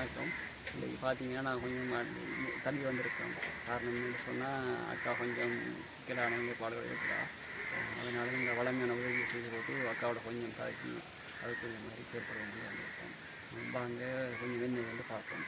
வணக்கம். இன்றைக்கி பார்த்தீங்கன்னா நான் கொஞ்சம் தள்ளி வந்திருக்கேன். காரணம் என்னன்னு சொன்னால் அக்கா கொஞ்சம் சிக்கலான நிலைப்பாடுகள் இருக்கிறா அதனால் இந்த வளமையான உதவி செய்து போட்டு அக்காவோட கொஞ்சம் கலக்கி இந்த மாதிரி செயற்பட வேண்டி வந்திருக்கோம் வாங்க கொஞ்சம் வெண்ணெய் வந்து பார்ப்போம்.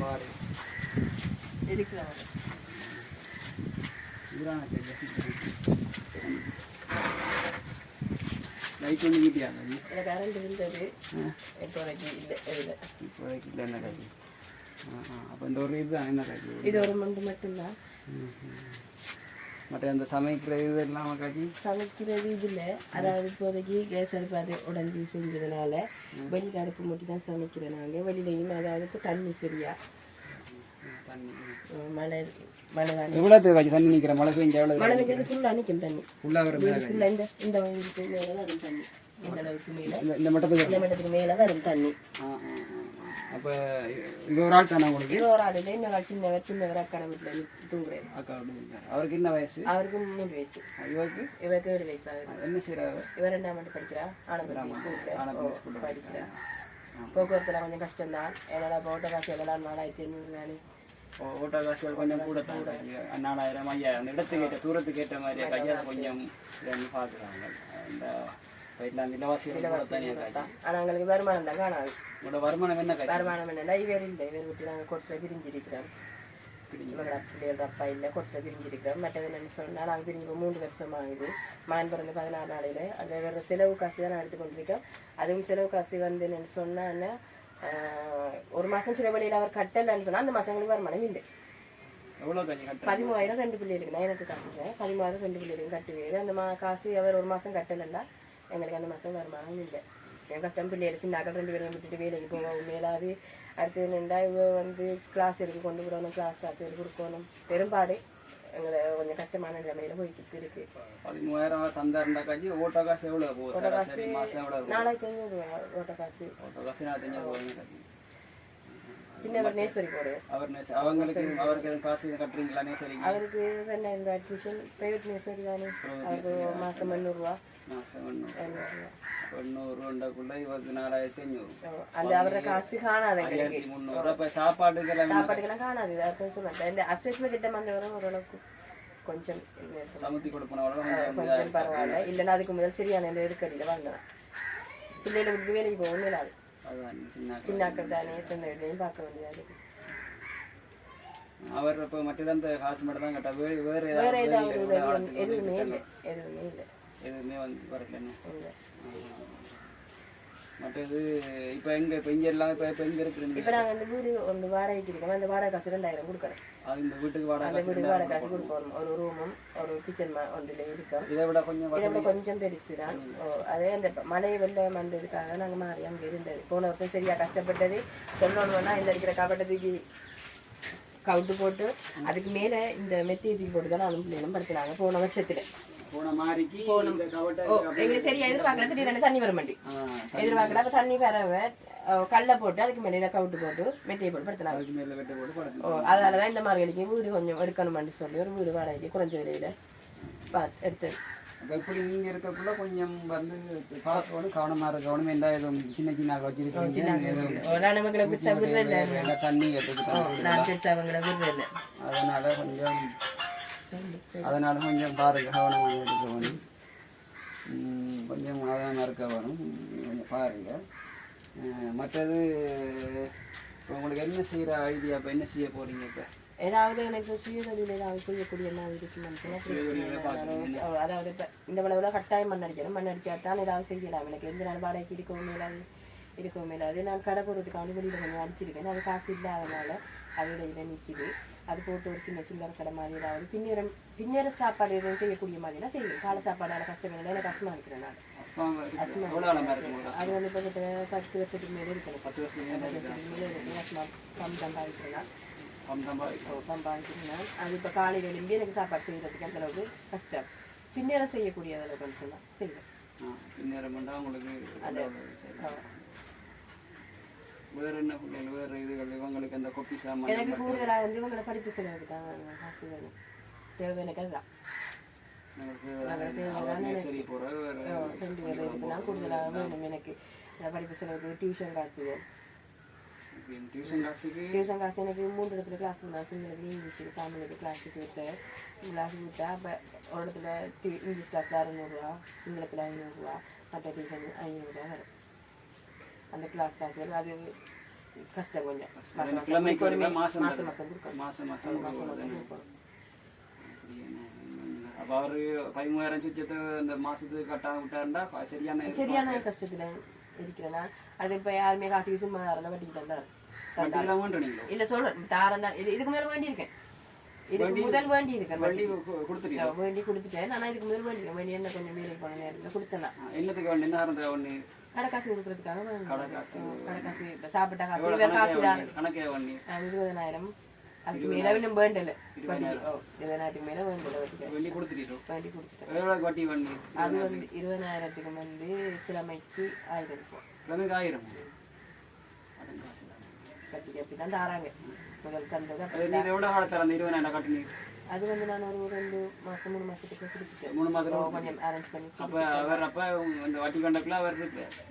பாரு இருக்கிறாங்க இதுதான் லைட் ஒன்று கிட்டியாங்க இல்லை கரண்ட் இருந்தது. இப்போதைக்கு இல்லை இல்லை. இப்போதைக்கு இல்லை என்ன காய்ச்சி அப்போ இந்த ஒரு இதுதான் என்ன காய்ச்சி இது ஒரு மண்டு மட்டும்தான். மற்ற அந்த சமைக்கிற இது இல்லாமல் காய்ச்சி சமைக்கிறது இதில் அதாவது இப்போதைக்கு கேஸ் அடுப்பு அது உடஞ்சி செஞ்சதுனால வெளியில் அடுப்பு மட்டும் தான் சமைக்கிறோம் நாங்கள் வெளியிலையும் அதாவது இப்போ தண்ணி சரியா தண்ணி அஹ் மழை மழை தானே. எவ்வளோ காய்ச்சி தண்ணி நிற்கிற மழை பெஞ்ச எவ்வளோ மழை பெஞ்சது ஃபுல்லாக நிற்கும் தண்ணி. ஃபுல்லாக வர மேலே ஃபுல்லாக இந்த இந்த வயதுக்கு மேலே வரும் தண்ணி. இந்த அளவுக்கு மேலே. இந்த இந்த மட்டத்துக்கு இந்த மட்டத்துக்கு மேலே வரும் தண்ணி. ஆ ஆ அப்போ இது ஒரு ஆள் தானே உங்களுக்கு? இது ஒரு ஆள் இல்லை இன்னொரு ஆள் சின்னவர் சின்னவர் அக்கடை வீட்டில் தூங்குறேன் அக்கா இருக்கார் அவருக்கு என்ன வயசு? அவருக்கு மூணு வயசு. இவருக்கு? இவருக்கு ஏழு வயசு ஆகுது. என்ன செய்கிறாரு இவர் ரெண்டாம் ஆண்டு படிக்கிறா. ஆனந்தபுரி ஆனந்தபுரி ஸ்கூலில் ஸ்கூல்ல படிக்கிறா. போக்குவரத்துல கொஞ்சம் கஷ்டம்தான். என்னோட போட்ட காசு எல்லாம் நாலாயிரத்தி ஐநூறு தானே. ஓட்டோ காசுகள் கொஞ்சம் கூட தான் நாலாயிரம் ஐயாயிரம். அந்த இடத்துக்கு ஏற்ற தூரத்துக்கு ஏற்ற மாதிரி கையால் கொஞ்சம் பார்க்குறாங்க. இந்த எல்லாம் ஆனால் எங்களுக்கு வருமானம் தான் காணாது. உங்களோட வருமானம் என்ன வருமானம் என்னன்னா இவர் இல்லை. இவர் விட்டு நாங்கள் கோட்ஸில் பிரிஞ்சிருக்கிறோம். பிள்ளைகள் அப்பா இல்லை. கோட்ஸில் பிரிஞ்சிருக்கிறோம். மற்றது என்னன்னு சொன்னால் நாங்கள் பிரிஞ்சு மூன்று வருஷம் ஆகுது. மான் பிறந்து பதினாறு நாளையில். அந்த வேறு செலவு காசு தான் நான் எடுத்துக்கொண்டிருக்கேன். அதுவும் செலவு காசு வந்து என்னன்னு சொன்னால் ஒரு மாதம் சில வழியில் அவர் கட்டலைன்னு சொன்னால் அந்த மாதங்களுக்கு வருமானம் இல்லை. எவ்வளோ காய்ச்சி கட்ட பதிமூவாயிரம் ரெண்டு பிள்ளைகளுக்கு நான் எனக்கு காசுங்க. பதிமூவாயிரம் ரெண்டு பிள்ளைகளுக்கு கட்டுவேன். அந்த மா காசு அவர் ஒரு மாதம் கட்டலைன்னா எங்களுக்கு அந்த மாதம் வருமானம் இல்லை. என் கஷ்டம் பிள்ளைகள் சின்ன அக்கல் ரெண்டு பேரையும் விட்டுட்டு வேலைக்கு போவோம் மேலாது அடுத்து என்னென்னா இவ வந்து கிளாஸ் எடுக்க கொண்டு விடணும். கிளாஸ் காசு எடுத்து கொடுக்கணும். பெரும்பாடு. எங்களை கொஞ்சம் கஷ்டமான நிலைமையில போய்கிட்டு இருக்கு பதிமூவாயிரம் தந்தாருண்டா காய்ச்சி ஓட்டோ காசு எவ்வளோ போகுது? நாலாயிரத்தி ஓட்ட காசு. ஓட்டோ சின்னவர் நேசரி போடு. அவர் நெஸ்- அவங்களுக்கு அவருக்கு எதுவும் காசு கட்டுறீங்களா நேசரிக்கு அவருக்கு ரெண்டாயிரம் ரூபாய் அட்மிஷன் ப்ரைவேட் நேசரி தானே. அவருக்கு மாதம் எண்ணூறுரூவா மாதம் எண்ணூறு. எண்ணூறுரூவா எண்ணூறு ரெண்டாக்குள்ள இவருக்கு நாலாயிரத்தி அஞ்சூறு அந்த அவரோட காசு காணாது ஆயிரத்தி முந்நூறு. அப்போ சாப்பாட்டுக்கெல்லாம் சாப்பாட்டுக்கெல்லாம் காணாது அதான் சொன்னேன் இந்த அசஸ்மெண்ட் திட்டம் அந்த வரும் ஓரளவுக்கு கொஞ்சம் இது இருக்கும். சமுத்தி கொடுப்பனோட கொஞ்சம் கொஞ்சம் பரவாயில்ல. இல்லைன்னா அதுக்கு முதல் சரியான இந்த நெருக்கடியில் வாங்கலாம். பிள்ளைகளை விட்டு வேலைக்கு போக முடியாது அதுதான் சின்ன சின்னாக்கள் தானே வீட்லையும் பார்க்க வேண்டியது அவர் இப்போ மட்டும்தான் இந்த காசு மட்டும் தான் கட்ட வேறு வேறு வேற ஏதாவது எதுவுமே இல்லை. எதுவுமே இல்லை. எதுவுமே வந்து வரல என்ன இல்லை. மற்றது இப்போ எங்க இப்போ இங்கே எல்லாம் இப்போ இப்போ எங்கே இருக்கிறீங்க இப்போ நாங்கள் அந்த வீடு ஒன்று வாடகைக்கு இருக்கோம் அந்த வாடகை காசு ரெண்டாயிரம் கொடுக்குறோம். அது இந்த வீட்டுக்கு வாடகை அந்த வீடு வாடகை காசு கொடுக்கணும் ஒரு ரூமும் ஒரு கிச்சன் ஒன்றில் இருக்கோம். இதை விட கொஞ்சம் இதை விட கொஞ்சம் பெருசு தான் அதே அந்த மழை வெள்ளம் வந்ததுக்காக நாங்கள் மாறி அங்கே இருந்தது. போன வருஷம் சரியா கஷ்டப்பட்டது. சொல்லணும்னா இந்த இருக்கிற கபட்டத்துக்கு கவுட்டு போட்டு அதுக்கு மேலே இந்த மெத்தியை தூக்கி போட்டு தான் நானும் பிள்ளைகளும் படுத்தினாங்க போன வருஷத்துல. போன மாதிரிக்கு எங்களுக்கு தெரியாது எதிர்பார்க்கல திடீர்னு தண்ணி வர மாட்டி எதிர்பார்க்கல அப்போ தண்ணி வரவ கல்லை போட்டு அதுக்கு மேலே கவுட்டு போட்டு மெத்தியை போட்டு படுத்தினாங்க அதுக்கு மேலே வெட்ட போட்டு படத்துல ஓ அதனால தான் இந்த மார்கழிக்கு வீடு கொஞ்சம் எடுக்கணுமான்னு சொல்லி ஒரு வீடு வாடகைக்கு குறைஞ்ச விலையில பார்த்து எடுத்தது அப்போ இப்படி நீங்கள் இருக்கக்குள்ள கொஞ்சம் வந்து பார்க்கணும் கவனமாக இருக்கணும். எந்த எதுவும் சின்ன சின்ன வச்சிருக்கீங்க? எதுவும் ஓ, நான் நமக்கு பெருசா விடுறதில்ல. எல்லாம் தண்ணி கட்டுக்கு நான் பெருசா அவங்கள விடுறதில்ல. அதனால கொஞ்சம் அதனால கொஞ்சம் பாருங்க கவனமாக எடுக்க வேணும் கொஞ்சம் அவதானமாக இருக்க வேணும் கொஞ்சம் பாருங்க. அஹ், மற்றது இப்போ உங்களுக்கு என்ன செய்கிற ஐடியா இப்போ என்ன செய்ய போறீங்க இப்போ? ஏதாவது எனக்கு சுய தொழில் ஏதாவது செய்யக்கூடிய என்ன இருக்குன்னு அதாவது இப்போ இந்த விளவுல கட்டாயம் மண் அடிக்கணும். மண் அடிச்சாதான் ஏதாவது செய்யலாம். எனக்கு எந்த நாள் வாடகைக்கு இருக்கவும் மேலாது இருக்கவும் மேலாது நான் கடை போடுறதுக்கான வெளியில் கொஞ்சம் அடிச்சிருக்கேன். அது காசு இல்லாதனால அது இடையில நிற்கிது அது போட்டு ஒரு சின்ன சில்லறை கடை மாதிரி ஏதாவது பின்னேறம் பின்னேற சாப்பாடு எதுவும் செய்யக்கூடிய மாதிரினா செய்யும் காலை சாப்பாடால கஷ்டப்படல எனக்கு கஷ்டமா இருக்கிறேன் நான். அது வந்து இப்போ கிட்ட பத்து வருஷத்துக்கு மேலே இருக்கணும் பத்து. வருஷத்துக்கு மேலே இருக்கு? கஷ்டமா கம் சம்பாதிக்கிறேன் சம்பாதிக்கும் சம்பாதிக்கிறேன் அது இப்போ காலையில் எழும்பி எனக்கு சாப்பாடு செய்கிறதுக்கு அந்த அளவுக்கு கஷ்டம் பின்னேரம் செய்யக்கூடிய அளவுக்கு சொன்னால் செய்வேன். பின்னேரம் பண்ணால் உங்களுக்கு. வேற என்ன பிள்ளைகள் வேறு இதுகள் இவங்களுக்கு அந்த கொப்பி சாமான் எனக்கு கூடுதலாக வந்து இவங்களை படிப்பு செலவுக்கு தான் காசு வேணும். தேவை எனக்கு அதுதான் கூடுதலாக வேணும் எனக்கு. படிப்பு செலவுக்கு டியூஷன் காசு டியூஷன் காசு எனக்கு மூன்று இடத்துல கிளாஸ் பண்ணால் சிங்களுக்கு இங்கிலீஷுக்கு தமிழுக்கு கிளாஸுக்கு விட்டேன் கிளாஸுக்கு விட்டா அப்போ ஒரு இடத்துல இங்கிலீஷ் கிளாஸில் அறுநூறுவா சிங்களத்தில் ஐநூறுரூவா மற்ற டியூஷன் ஐநூறுரூவா வரும். அந்த கிளாஸ் காசுகள் அது கஷ்டம் கொஞ்சம். மாதம் மாதம். மாசம் மாசம் மாசம் கொடுக்கணும். மாசம் மாசம் மாசம் மாசம் கொடுக்கணும். கொடுக்கணும் அப்போ அவர் பதிமூவாயிரம் இந்த மாதத்துக்கு ப- சரியான சரியான கஷ்டத்தில் இருக்கிறேன்? நான் அது இப்போ யாருமே காசுக்கு சும்மா யாரெல்லாம் வட்டிக்கு தந்தார் வட்டியெல்லாம் வேண்டுனீங்களோ இல்ல சொல்றேன். தாரண்டா இது இதுக்கு மேல வேண்டி இருக்கேன் இதுக்கு முதல் வேண்டி இருக்கேன் வண்டி அஹ் வேண்டி கொடுத்துட்டேன். ஆனா இதுக்கு முதல் வேண்டி இருக்கேன் வேண்டி என்ன கொஞ்சம் நேரத்தில் கொடுத்தேன் நான். என்னத்துக்கு வேண்டி? என்ன ஒன்று கடை காசு கொடுக்கறதுக்காக. கடை காசு. கடை காசு இப்ப சாப்பிட்ட காசு இவர் காசு தான். இருபதனாயிரம். அதுக்கு மேல இன்னும் வேண்டல. வட்டி இருபதனாயிரத்துக்கு மேல வேண்டல கொடுத்துட்டீங்களோ? வேண்டி கொடுத்துட்டேன். வட்டி வண்டி அது வந்து இருபதனாயிரத்துக்கு வந்து கிழமைக்கு ஆயிரம் கிழமைக்கு ஆயிரம். கட்டிக்கு அப்படி தான். தாராங்க. முதல் தந்தது அப்படி எவ்வளோ காலத்தில் அந்த இருபதாயிரம் கட்டினீங்க? அது வந்து நான் ஒரு ரெண்டு மாசம் மூணு மாசத்துக்கு கொடுத்துட்டேன் மூணு மாதம் கொஞ்சம் அரேஞ்ச் பண்ணி அப்போ அவர் அப்போ அந்த வட்டி கண்டக்குள்ள அவர்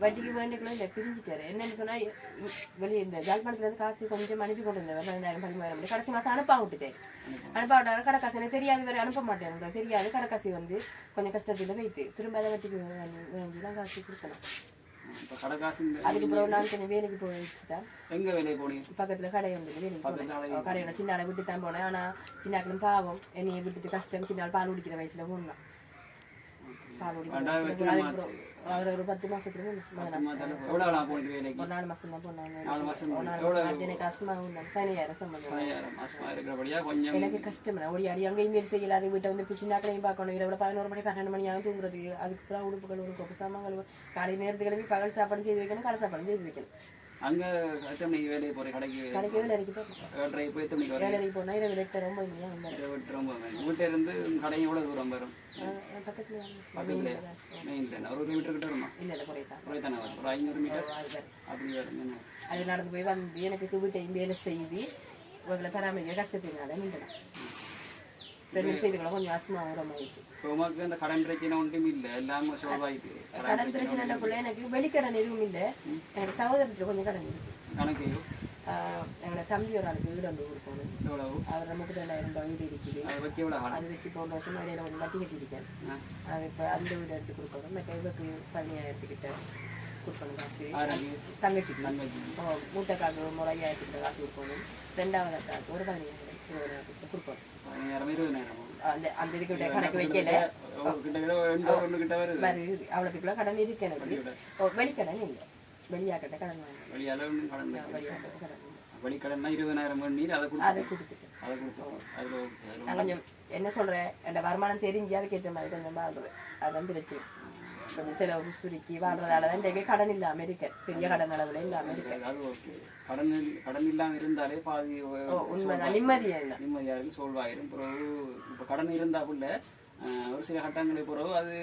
வட்டிக்கு வேண்டிக்கலாம் இல்லை பிரிஞ்சுட்டாரு. என்னன்னு சொன்னா வெளியே இந்த ஜாழ்ப்பாணத்துல இருந்து காசு கொஞ்சம் அனுப்பி கொண்டு வந்தேன் ரெண்டாயிரம் பதிமூணாயிரம் மணி கடைசி மாசம் அனுப்ப விட்டுட்டேன். அனுப்ப. விட்டாரு. கடைக்காசு எனக்கு தெரியாது வேற அனுப்ப மாட்டேன் தெரியாது. கடைக்காசி வந்து கொஞ்சம் கஷ்டத்துல வைத்து திரும்ப அதை வட்டிக்கு வாங்கி தான் காசு கொடுக்கணும். இப்போ கடை காசு அதுக்கு பிறகு நான் கொஞ்சம் வேலைக்கு போய் வச்சுட்டேன். எங்கே வேலைக்கு போனீங்க? பக்கத்துல கடை வந்து வேலைக்கு போனேன். கடையில சின்ன ஆளை விட்டு தான் போனேன். ஆனா சின்ன ஆக்களும் பாவம். என்னைய விட்டுட்டு கஷ்டம். சின்ன ஆள் பால் குடிக்கிற வயசுல போனோம் பால் குடிக்கிற அவர் ஒரு பத்து மாசத்துக்கு எவ்வளோ நான் போயிட்டு வேலைக்கு? ஒரு நாலு மாசம் தான் போனாங்க நாலு மாசம் ஒரு எவ்வளோ எனக்கு கஷ்டமாக இருந்தாங்க பதினாயிரம் சம்பளம். பதினாயிரம் மாசமா இருக்கிறபடியா கொஞ்சம் எனக்கு கஷ்டம் ஓடி அடி அங்கேயும் மாரி செய்யல. அது வீட்டை வந்து பிச்சு நாக்களையும் பார்க்கணும். இரவு பதினோரு மணி பன்னெண்டு மணி ஆகும் தூங்குறதுக்கு. அதுக்கு அப்புறம் உடுப்பு கழுவு கொப்பு சாமான் கழுவு காலை நேரத்துக்கு கிளம்பி பகல் சாப்பாடு செய்து வைக்கணும் காலை சாப்பாடு செய்து வைக்கணும். அங்கே எத்தனை மணிக்கு வேலைக்கு போகிறேன் கடைக்கு கடைக்கு வேலை இறக்கி போகணும் ஏழரை போய் எத்தனை மணிக்கு வேலைக்கு போனால் இரவு எட்டு ரொம்ப இருபத்தி ரொம்ப வீட்டில் இருந்து கடையும் எவ்வளோ தூரம் வரும்? பக்கத்துல பக்கத்துல மெயின் தானே. ஒரு கிலோமீட்டர் கிட்ட வருமா? இல்லை இல்லை குறையத்தான் குறை தானே வரும். ஒரு ஐநூறு மீட்டர்? அப்படி வரும் அது நடந்து போய் வந்து எனக்கு வீட்டையும் வேலை செய்து இவங்களை பராமரிக்க கஷ்டத்தினால நின்றுடும் ரெண்டு நிமிஷத்துக்குள்ள கொஞ்சம் அசமா உரமாயிடுச்சு உமக்கு அந்த கடன் பிரச்சனை ஒன்றும் இல்லை. எல்லாமே சோல்வாயிட்டு கடன் பிரச்சனைக்குள்ள எனக்கு வெளிக்கடன் எதுவும் இல்லை. எனக்கு சகோதரத்தில் கொஞ்சம் கடன் கணக்கு எங்களோட தம்பி ஒரு ஆளுக்கு வீடு வந்து கொடுக்கணும். எவ்வளவு? அவர் முப்பத்தி ரெண்டாயிரம் ரூபாய் வீடு இருக்குது. அதை வச்சு எவ்வளோ அது வச்சு போன வருஷம் இடையில கொஞ்சம் வட்டி கட்டிருக்கேன். அது இப்போ அந்த வீடு எடுத்து கொடுக்கணும். மற்ற இவருக்கு பதினாயிரத்துக்கிட்ட கொடுக்கணும் காசு. தங்கச்சிக்கு. தங்கச்சி. ஓ, மூட்டைக்காக்கு ஒரு ஐயாயிரத்துக்கிட்ட காசு கொடுக்கணும். ரெண்டாவது அக்காவுக்கு ஒரு பதினாயிரம் இருபதாயிரத்துக்கு கொடுக்கணும். பதினாயிரம் இருபதாயிரம்? அந்த இதுக்கிட்ட கணக்கு வைக்கல அவ்வளோத்துக்குள்ள கடன் இருக்கு எனக்கு வெளிக்கடன் இல்லை வெளியாக்கிட்ட கடன் வாங்க வெளியால கடன் கடன். வெளிக்கடன்னா இருபதாயிரம் பண்ணி அதை கொடுத்து அதை கொடுத்துட்டு அதை அதில் நான் கொஞ்சம் என்ன சொல்றேன் என் வருமானம் தெரிஞ்சு அதுக்கேற்ற மாதிரி கொஞ்சம் அதான் பிரச்சனை கொஞ்சம் செலவு சுருக்கி வாழ்றதால தான் இன்றைக்கு கடன் இல்லாம இருக்கேன் பெரிய கடன் அளவுல அது ஓகே கடன் கடன் இல்லாமல் இருந்தாலே பாதி உண்மைதான் நிம்மதியா இல்லை நிம்மதியாக இருக்கும் சோல்வாயிரும் பிறகு இப்போ கடன் இருந்தாக்குள்ள ஆஹ், ஒரு சில கட்டங்களுக்கு பிறகு அது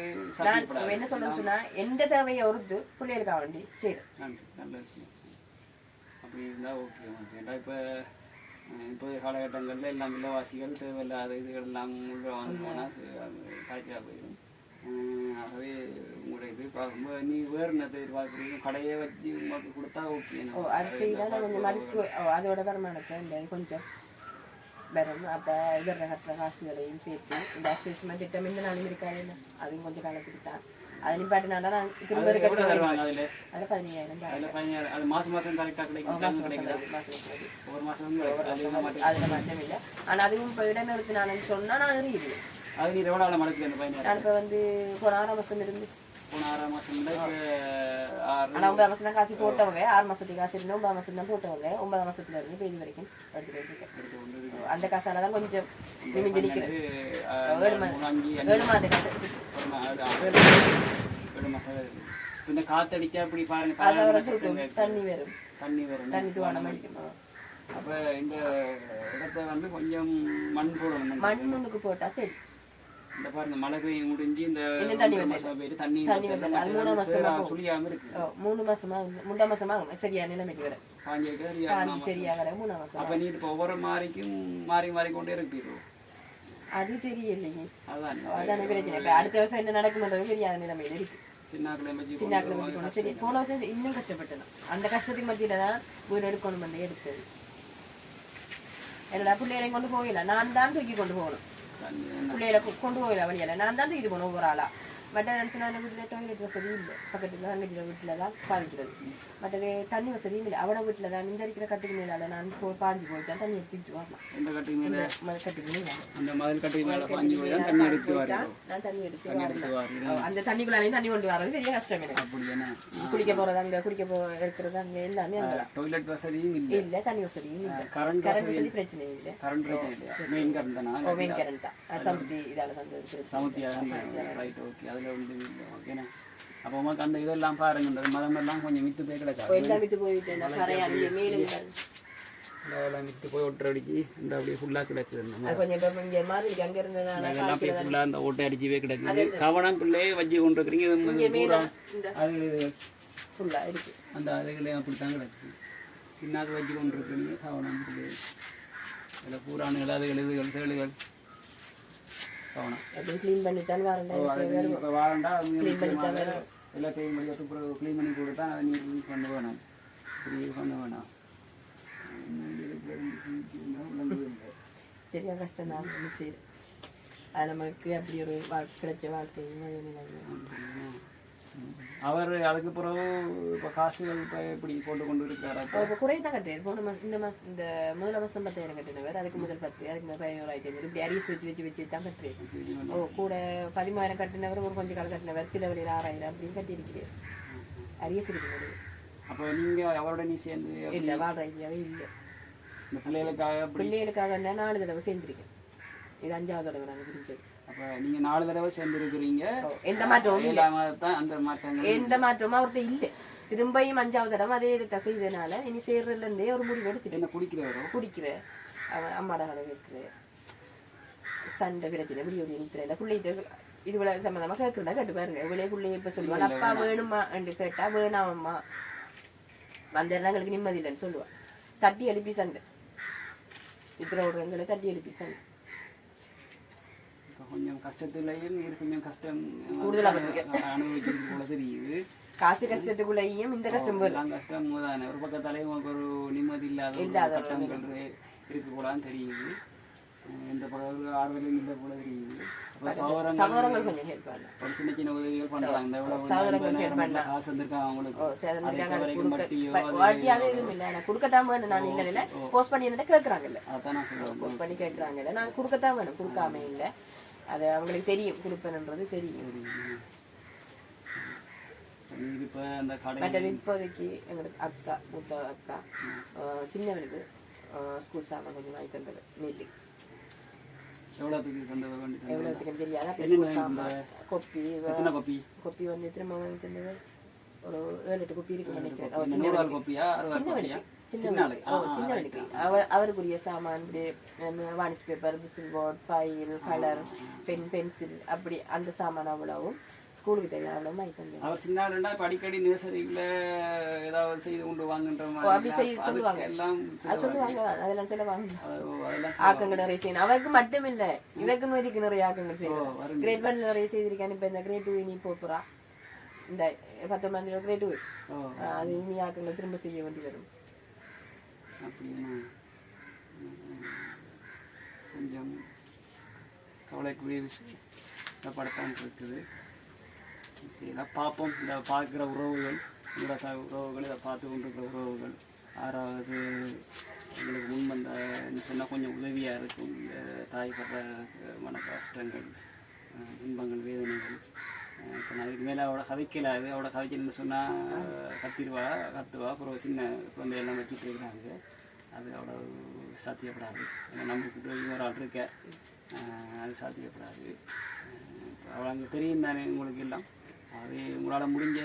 நான் என்ன சொல்றேன்னு சொன்னா எந்த தேவையை ஒருத்து பிள்ளைகளுக்காக வேண்டி செய்யறேன் நன்றி நல்ல விஷயம் அப்படி இருந்தால் ஓகே ஏன்னா இப்போ இப்போ காலகட்டங்களில் எல்லாம் விலைவாசிகள் தேவையில்லாத இதுகள் எல்லாம் உள்ள வாங்க போனால் கரெக்டாக போயிடும் ஆகவே உங்களுடைய இது பார்க்கும்போது நீ வேறு என்ன எதிர்பார்க்குறீங்க? கடையை வச்சு உங்களுக்கு கொடுத்தா ஓகே ஓ நான் கொஞ்சம் மதிப்பு அதோட வருமானத்தை இந்த கொஞ்சம் வரும். அப்போ இவர கட்டுற காசுகளையும் சேர்த்து இந்த அசோசியமாக திட்டம் இந்த நாளும் இருக்காது அதுவும் கொஞ்சம் காலத்துக்கு தான். அது நிப்பாட்டினால நான் திரும்ப இருக்க அதில்? அதில் பதினாயிரம் அது மாதம் மாதம் கரெக்டாக கிடைக்கும்? ஒரு மாதம் அதில் மாற்றம் இல்லை ஆனால் அதுவும் இப்போ இடநிறுத்தினான்னு சொன்னால் நான் எறியுது அது நீ எவ்வளோ ஆள் மடக்குது அந்த பதினாயிரம் நான் இப்போ வந்து போன ஆறாம் மாதம் இருந்து. போன ஆறாம் மாதம் ஆனால் ஒன்பதாம் மாதம் தான் காசு போட்டவங்க. ஆறு மாதத்துக்கு காசு இருந்து ஒன்பதாம் மாதம் தான் போட்டவங்க. ஒன்பதாம் மாதத்துல இருந்து இப்போ இது வரைக்கும். அந்த காசால தான் கொஞ்சம் நிமிந்து நிற்கிறேன் ஆஹ், ஏழு மாதம் ஏழு மாத காசு. ஒரு மா- அது ஆறு, ஏழு. இப்ப இந்த காத்தடிச்சா இப்படி பாருங்க. தண்ணி வரும். தண்ணி வரும். தண்ணி துவானம் அடிக்கும். அப்போ இந்த இடத்த வந்து கொஞ்சம் மண் போடணும். மண் முன்னுக்கு போட்டா சரி. இந்த பாருங்க மழை பெய்ய முடிஞ்சு இந்த தண்ணி மூணு. மாசம் போயிட்டு தண்ணி மூணு மாசமா. சுழியாம இருக்கு. மூணு மாசமா மூன்றாம் மாசமா சரியா நிலைமைக்கு வர சரியா வர மூணாம் மாசம் அப்ப நீ இப்போ ஒவ்வொரு மாறிக்கும் மாறி மாறி கொண்டே இருப்பீர்கள் அது தெரியலையே. அதான். பிரச்சனை. இப்ப அடுத்த வருஷம் என்ன நடக்கும்ன்றது தெரியாத நிலைமையில இருக்கு. சின்ன சரி போன வருஷம் இன்னும் கஷ்டப்பட்டேன் அந்த கஷ்டத்துக்கு மத்தியில தான் வீடு எடுக்கணும் எடுத்தது. என்னடா பிள்ளைகளையும் கொண்டு போகல. நான் தான் தூக்கி கொண்டு போகணும். பிள்ளைகளை கொண்டு போகல வழியில நான் தான் இது போகணும் ஒரு ஆளா. மற்ற அந்த வீட்டில் டாய்லெட் வசதி இல்லை பக்கத்தில் தங்கச்சியில் வீட்டில் தான் பாவிக்கிறது மற்றது தண்ணி வசதியும் இல்லை அவட வீட்டில் தான் இந்த இருக்கிற கட்டுக்கு மேலால நான் போ பாஞ்சு போயிட்டேன் தண்ணி எடுத்துட்டு வரலாம் எந்த கட்டுக்கு மேல ம- கட்டுக்கு மேலே அந்த மதில் கட்டுக்கு மேல பாஞ்சு போய் தான் தண்ணி எடுத்து வரீங்க நான் தண்ணி எடுத்து வரேன் அந்த தண்ணிக்குள்ளாலையும் தண்ணி கொண்டு வர்றது பெரிய கஷ்டம் எனக்கு அப்படி என்ன குளிக்க போறது அங்க குடிக்க போ இருக்கிறது அங்க எல்லாமே அங்க டாய்லெட் வசதியும் இல்லை இல்ல தண்ணி வசதியும் இல்ல கரண்ட் கரண்ட் வசதி பிரச்சனை இல்ல கரண்ட் பிரச்சனை மெயின் கரண்ட் தானா மெயின் கரண்ட் தான் சமுத்தி இதால சமுத்தியாக ரைட் அதில் வந்து ஓகேண்ணா அப்போ உமக்கு அந்த இதெல்லாம் பாருங்க இந்த மதம் எல்லாம் கொஞ்சம் வித்து போய் கிடக்காது எல்லாம். அதெல்லாம் வித்து போய் ஒட்டரை அடிச்சு இந்த அப்படியே ஃபுல்லாக கிடக்குது இந்த அது கொஞ்சம் இப்ப இங்க மாதிரி இருக்கு அங்க இருந்ததுனால இதெல்லாம் அப்படியே ஃபுல்லாக அந்த ஓட்டை அடிச்சுவே கிடக்குது கவனம் பிள்ளையே வச்சு கொண்டு இருக்கிறீங்க அது ஃபுல்லா இருக்கு அந்த அதுகளே அப்படித்தான் கிடக்கு சின்னாக்கு வச்சு கொண்டு இருக்கிறீங்க கவனம் பிள்ளை இதில் பூரானுகள் அதுகள் இதுகள் தேளுகள் கவனம் அப்படி க்ளீன் நீ இப்ப வாரண்டா துப்புரவு க்ளீன் பண்ணி கொடுத்தா அதை நீ யூஸ் பண்ண வேணும் இப்படி பண்ண வேணாம் சரியா கஷ்டம் தான் சரி அது நமக்கு அப்படி ஒரு வாழ்க்கை கிடைச்ச வாழ்க்கையும் அவர் அதுக்கு பிறகு இப்போ காசுகள் இப்போ எப்படி போட்டு கொண்டு இருக்கிறாரா இப்போ குறைய தான் கட்டுறாரு போன மாதம் இந்த மாதம் இந்த முதல் மாதம் பத்தாயிரம் கட்டினவர் அதுக்கு முதல் பத்து அதுக்கு முதல் பதினோராயிரத்தி ஐநூறு இப்படி அரிசி வச்சு வச்சு வச்சு தான் கட்டுறேன் ஓ கூட பதிமூவாயிரம் கட்டினவர் ஒரு கொஞ்சம் காலம் கட்டினவர் சில வழியில் ஆறாயிரம் அப்படின்னு கட்டியிருக்கிறேன் அரியஸ் இருக்கிறது அப்போ நீங்கள் அவரோட நீ சேர்ந்து இல்லை வாழ்ற ஐடியாவே இல்லை. பிள்ளைகளுக்காக பிள்ளைகளுக்காக நாலு தடவை சேர்ந்துருக்கேன். இது அஞ்சாவது தடவை நாங்கள் பிரிச்சது அப்போ நீங்கள் நாலு தடவை சேர்ந்து இருக்கிறீங்க ஓ, எந்த மாற்றமும் இல்லை. தான் அந்த மாற்றங்கள். எந்த மாற்றமும் அவர்கிட்ட இல்லை. திரும்பியும் அஞ்சாவது தடவை அதே இதை செய்ததுனால இனி சேர்றதுலேருந்தே ஒரு முடிவு எடுத்துட்டு என்ன குடிக்கிறவரோ? குடிக்கிற அவன் அம்மாட கதை வைக்கிற சண்டை பிரச்சனை விடிய விடிய நிற்கிறேன் பிள்ளைகிட்ட இதுவளை சம்மந்தமாக கேட்குறதா? கேட்டு பாருங்க. இவளே பிள்ளைய இப்போ சொல்லுவாள். அப்பா வேணுமா. என்று கேட்டா வேணாமம்மா வந்த இடங்களுக்கு நிம்மதி இல்லைன்னு சொல்லுவாள். தட்டி எழுப்பி சண்டை. இத்தனை விடுறவங்களை தட்டி எழுப்பி சண்டை. கொஞ்சம் கஷ்டத்துலையும் இது கொஞ்சம் கஷ்டம். அனுபவிக்கிறது போல தெரியுது. காசு கஷ்டத்துக்குள்ளேயும் இந்த கஷ்டம் எல்லாம் கஷ்டம் தானே ஒரு பக்கத்தாலே உங்களுக்கு ஒரு நிம்மதி இல்லாத இல்லாத கட்டங்கள் இருக்கக்கூடாதுன்னு தெரியுது. அஹ் எந்த போல ஒரு ஆறுதலும் இல்லை போல தெரியுது. சகோதரங்கள் சகோதரங்கள் கொஞ்சம் ஹெல்ப் பண்ணலாம். ஒரு சின்ன சின்ன உதவிகள் பண்றாங்க. இந்த எவ்வளவு சகோதரங்கள் help பண்ணலாம். காசு வந்திருக்காங்க அவங்களுக்கு? எதுவும் இல்லை. நான் கொடுக்கத்தான் வேணும். நான் இல்லை இல்லை போஸ்ட் பண்ணி என்ன நான் சொல்லுவேன் போஸ்ட் பண்ணி கேட்குறாங்கல்ல நான் கொடுக்கத்தான் வேணும். கொடுக்காம இல்லை. அது அவங்களுக்கு தெரியும் கொடுப்பேன்ன்றது தெரியும். மற்றது இப்போதைக்கு எங்களுக்கு அக்கா மூத்த அக்கா சின்னவனுக்கு ஸ்கூல் சாமான் கொஞ்சம் வாங்கி தந்தது நேற்று எவ்வளோத்துக்கு தெரியாது. கொப்பி கோப்பி? வந்து திரும்ப வாங்கி தந்தது? ஒரு ஏழு எட்டு கொப்பி இருக்கு நினைக்கிறேன். சின்ன சின்னவனுக்கு அவர் அவருக்குரிய சாமான் வானிஸ் paper பிசில் board file colour pen pencil அப்படி அந்த சாமான் அவ்வளவும் ஸ்கூலுக்கு தேவையான அவ்வளவு வாங்கி தந்தேன் அவர் சின்ன ஆளுன்னா இப்ப அடிக்கடி நர்சரியில ஏதாவது செய்து கொண்டு வாங்குன்ற அப்படி மாதிரி செய்ய சொல்லுவாங்க. எல்லாம் சொல்லுவாங்க அதெல்லாம் அது- அதெல்லாம் ஆக்கங்கள் நிறைய செய்யணும். அவருக்கு மட்டும் இல்ல இவருக்கு இருக்கு நிறைய ஆக்கங்கள் செய்யணும். கிரேட் ஒன்ல நிறைய செய்திருக்கேன் இப்ப இந்த கிரேட் டூ இனி போறா. இந்த பத்தொன்பதாம் தேதி கிரேட் டூ அது இனி ஆக்கங்களை திரும்ப செய்ய வேண்டி வரும். அப்படின்னா கொஞ்சம் கவலைக்குரிய விஷயம். இந்த படத்தான் இருக்குது. சரி பார்ப்போம். இந்த பார்க்குற உறவுகள் இந்த த- உறவுகள் இதை பார்த்து கொண்டிருக்கிற உறவுகள் ஆறாவது எங்களுக்கு முன் வந்த சொன்னால் கொஞ்சம் உதவியாக இருக்கும். இந்த தாய் படுற மன கஷ்டங்கள் துன்பங்கள் வேதனைகள். இதுக்கு மேலே அவளை கதைக்கல அது அவளை கதைக்கலன்னு சொன்னால் கத்திடுவா கத்துவா. அப்புறம் சின்ன குழந்தையெல்லாம் வச்சுட்டு இருக்கிறாங்க. அது அவ்வளோ சாத்தியப்படாது. ஏன்னா நம்மளுக்கு ஒரு ஆள் இருக்க. அது சாத்தியப்படாது. அவ்வளோ அவள் அங்கே தெரியும் தானே உங்களுக்கு எல்லாம். அது உங்களால் முடிஞ்ச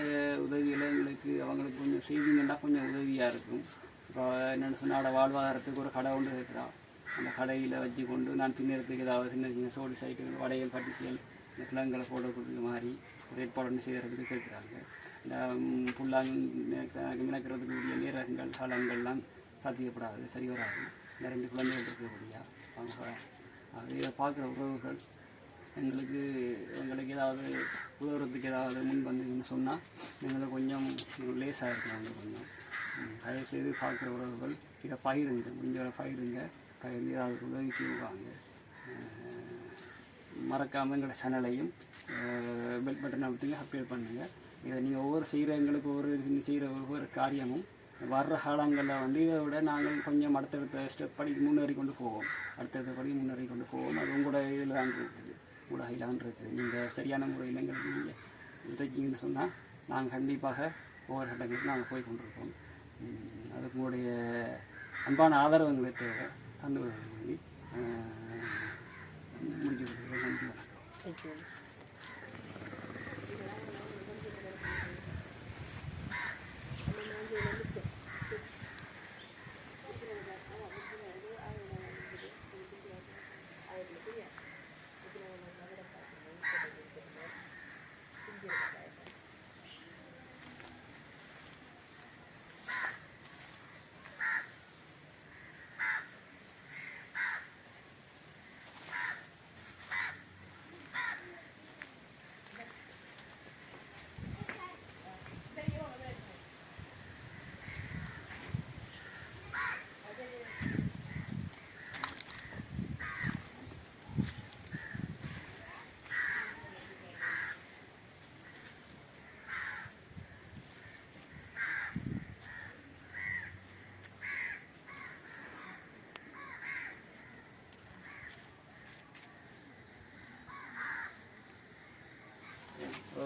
உதவிகளை எங்களுக்கு அவங்களுக்கு கொஞ்சம் செய்திங்கன்னா கொஞ்சம் உதவியாக இருக்கும். இப்போ என்னென்னு சொன்னால் வாழ்வாதாரத்துக்கு ஒரு கடை ஒன்று இருக்கிறான். அந்த கடையில் வச்சு கொண்டு நான் பின்னேறதுக்கு ஏதாவது சின்ன சின்ன சோடி சைட்டுகள் வடைகள் பட்டிசியல் இந்த கிழங்களை போடுறதுக்கு மாதிரி ஒரு ஏற்பாடு செய்கிறதுக்கு கேட்குறாங்க. இந்த புல்லாங் மினக்கிறதுக்கு நீரகங்கள் காலங்கள்லாம் சாத்தியப்படாது சரி வராது. இந்த ரெண்டு குழந்தைகள் இருக்கக்கூடியா அவங்க இதை பார்க்குற உறவுகள் எங்களுக்கு எங்களுக்கு ஏதாவது உதவுறதுக்கு ஏதாவது முன் வந்தீங்கன்னு சொன்னால் எங்களை கொஞ்சம் லேஸாக இருக்கிறாங்க கொஞ்சம். தயவு செய்து பார்க்குற உறவுகள் இதை பகிருங்க. முடிஞ்சவரை பகிருங்க. பகிர்ந்து ஏதாவது உதவிக்கு வாங்க மறக்காமல் எங்களோட சேனலையும் பெல் பட்டன் அமைத்துங்க அப்டேட் பண்ணுங்கள் இதை நீங்கள் ஒவ்வொரு செய்கிற எங்களுக்கு ஒவ்வொரு செய்கிற ஒவ்வொரு காரியமும் வர்ற காலங்களில் வந்து இதை விட நாங்கள் கொஞ்சம் அடுத்தடுத்த ஸ்டெப் படி முன்னேறி கொண்டு போவோம். அடுத்தடுத்த படி முன்னேறி கொண்டு போவோம். அது உங்களோட இதில் தான் இருக்குது. உங்களோட தான் இருக்குது. நீங்கள் சரியான முறையில் எங்களுக்கு நீங்கள் உதவிங்கன்னு சொன்னால் நாங்கள் கண்டிப்பாக ஒவ்வொரு கட்டங்களுக்கு நாங்கள் போய் கொண்டிருக்கோம் உம், அதுக்கு உங்களுடைய அன்பான ஆதரவு எங்களுக்கு தேவை. தந்து உதவி முடிஞ்சு கொடுக்குறேன் நன்றி வணக்கம் தேங்க்யூ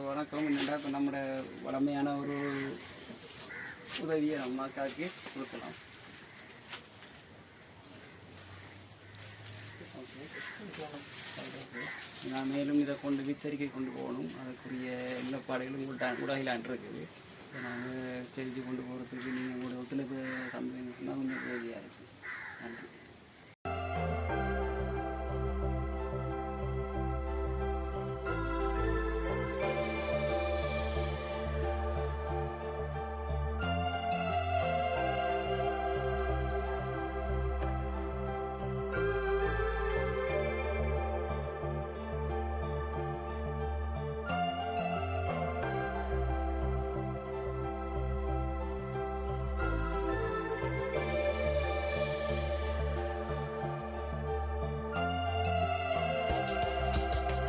ஒரு வணக்கம். என்னென்னா இப்போ நம்மளோட வளமையான ஒரு உதவியை நம்ம அக்காவுக்கு கொடுக்கலாம். நான் மேலும் இதை கொண்டு விச்சரிக்கை கொண்டு போகணும். அதுக்குரிய நிலப்பாடுகளும் உங்கள்கிட்ட உலகிலான் இருக்குது. நாங்கள் செஞ்சு கொண்டு போகிறதுக்கு நீங்கள் உங்களோட ஒத்துழைப்பு தந்தீங்கன்னா கொஞ்சம் உதவியாக இருக்குது